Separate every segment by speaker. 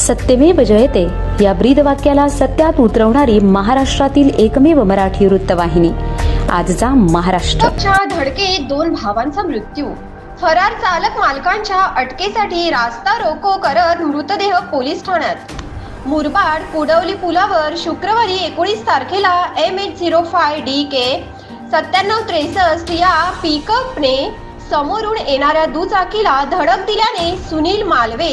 Speaker 1: सत्यमेव जयते. या ब्रीदवाक्याला सत्यात उतरवणारी महाराष्ट्रातील एकमेव मराठी वृत्तवाहिनी. आजचा महाराष्ट्र.
Speaker 2: धडकेत दोन भावांचा मृत्यू. फरार चालक मालकांच्या अटकेसाठी रास्ता रोको करत मृतदेह पोलीस ठाण्यात. मुरबाड कुडवली पुलावर शुक्रवारी एकोणीस तारखेला M H zero five D K सत्त्याण्णव त्रेसष्ट या पिकअपने समोरून येणाऱ्या दुचाकीला धडक दिल्याने सुनील मालवे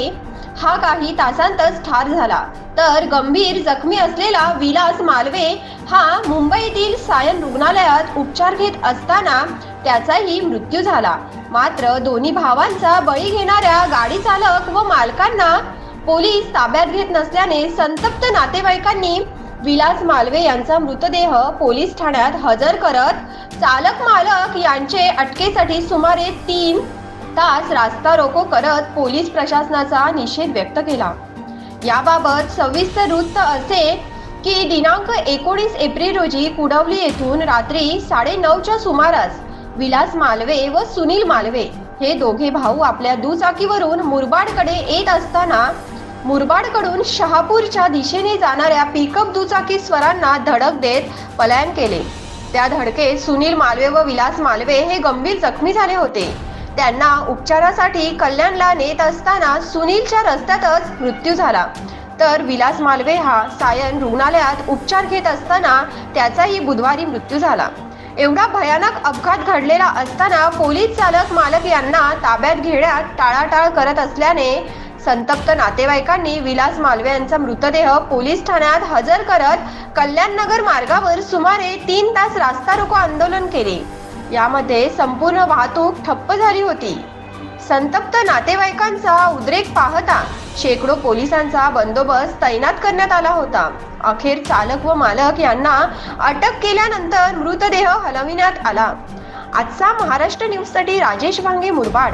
Speaker 2: हा काही तासांतच ठार झाला. तर गंभीर जखमी असलेला विलास मालवे हा मुंबईतील सायन रुग्णालयात उपचार घेत असताना त्याचाही मृत्यू झाला. मात्र दोन्ही भावांचा बळी घेणाऱ्या गाडी चालक व मालकांना पोलीस ताब्यात घेत नसल्याने संतप्त नातेवाईकांनी विलास मालवे यांचा मृतदेह पोलीस ठाण्यात हजर करत चालक मालक यांचे अटकेसाठी सुमारे तीन तास रास्ता रोको करत पोलीस प्रशासनाचा निषेध व्यक्त केला. याबाबत सविस्तर वृत्त असे की दिनांक एकोणीस एप्रिल रोजी कुडवली येथून रात्री साडेनऊच्या सुमारास विलास मालवे व सुनील मालवे हे दोघे भाऊ आपल्या दुचाकीवरून मुरबाडकडे येत असताना मुरबाडकडून शहापूरच्या दिशेने जाणाऱ्या पिकअप दुचाकी स्वरांना धडक देत पलायन केले. त्या धडकेत सुनील मालवे व विलास मालवे हे गंभीर जखमी झाले होते. त्यांना उपचारासाठी कल्याणला नेत असताना सुनीलच्या रस्त्यातच मृत्यू झाला. तर विलास मालवे हा सायन रुग्णालयात उपचार घेत असताना त्याचाही बुधवारी मृत्यू झाला. एवढा भयानक अपघात घडलेला असताना पोलीस चालक मालक यांना ताब्यात घेण्यात टाळाटाळ करत असल्याने संतप्त नातेवाईकांनी विलास मालवे यांचा मृतदेह पोलीस ठाण्यात हजर करत कल्याणनगर मार्गावर सुमारे तीन तास रास्ता रोको आंदोलन केले. यामध्ये संपूर्ण वाहतूक ठप्प झाली होती. संतप्त नातेवाईकांचा उद्रेक पाहता शेकडो पोलिसांचा बंदोबस्त तैनात करण्यात आला होता. अखेर चालक व मालक यांना अटक केल्यानंतर मृतदेह हलविण्यात आला. आजचा महाराष्ट्र न्यूजसाठी राजेश भांगे मुरबाड.